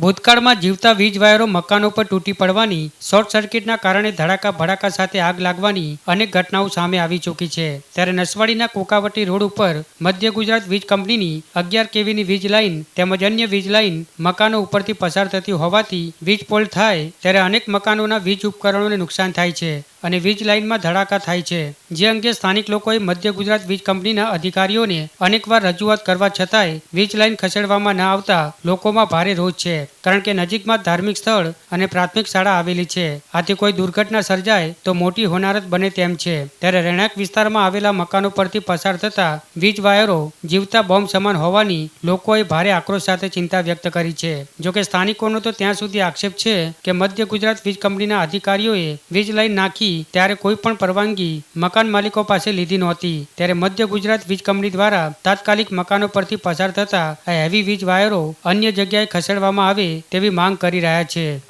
ભૂતકાળમાં જીવતા વીજ વાયરો મકાનો પર તૂટી પડવાની, શોર્ટ સર્કિટના કારણે ધડાકા ભડાકા સાથે આગ લાગવાની અનેક ઘટનાઓ સામે આવી ચૂકી છે. ત્યારે નસવાડીના કોકાવટી રોડ ઉપર મધ્ય ગુજરાત વીજ કંપનીની અગિયાર કેવીની વીજ લાઇન તેમજ અન્ય વીજ લાઇન મકાનો ઉપરથી પસાર થતી હોવાથી વીજ પોલ થાય, ત્યારે અનેક મકાનોના વીજ ઉપકરણોને નુકસાન થાય છે. અને વીજ લાઇનમાં ધડાકા થાય છે. જે અંગે સ્થાનિક લોકોએ મધ્ય ગુજરાત વીજ કંપનીના અધિકારીઓને અનેકવાર રજૂઆત કરવા છતાંય વીજ લાઇન ખસેડવામાં ન આવતા લોકોમાં ભારે રોષ છે. કારણ કે નજીકમાં ધાર્મિક સ્થળ અને પ્રાથમિક શાળા આવેલી છે. આથી કોઈ દુર્ઘટના સર્જાય તો મોટી હોનારત બને તેમ છે. ત્યારે રહેણાંક વિસ્તારમાં આવેલા મકાનો પરથી પસાર થતા વીજ વાયરો જીવતા બોમ્બ સમાન હોવાની લોકોએ ભારે આક્રોશ સાથે ચિંતા વ્યક્ત કરી છે. જોકે સ્થાનિકોનો તો ત્યાં સુધી આક્ષેપ છે કે મધ્ય ગુજરાત વીજ કંપનીના અધિકારીઓએ વીજ લાઇન નાખી ત્યારે કોઈ પણ પરવાનગી મકાન માલિકો પાસે લીધી નહોતી. ત્યારે મધ્ય ગુજરાત વીજ કંપની દ્વારા તાત્કાલિક મકાનો પરથી પસાર થતા આ હેવી વીજ વાયરો અન્ય જગ્યાએ ખસેડવામાં આવે તેવી માંગ કરી રહ્યા છે.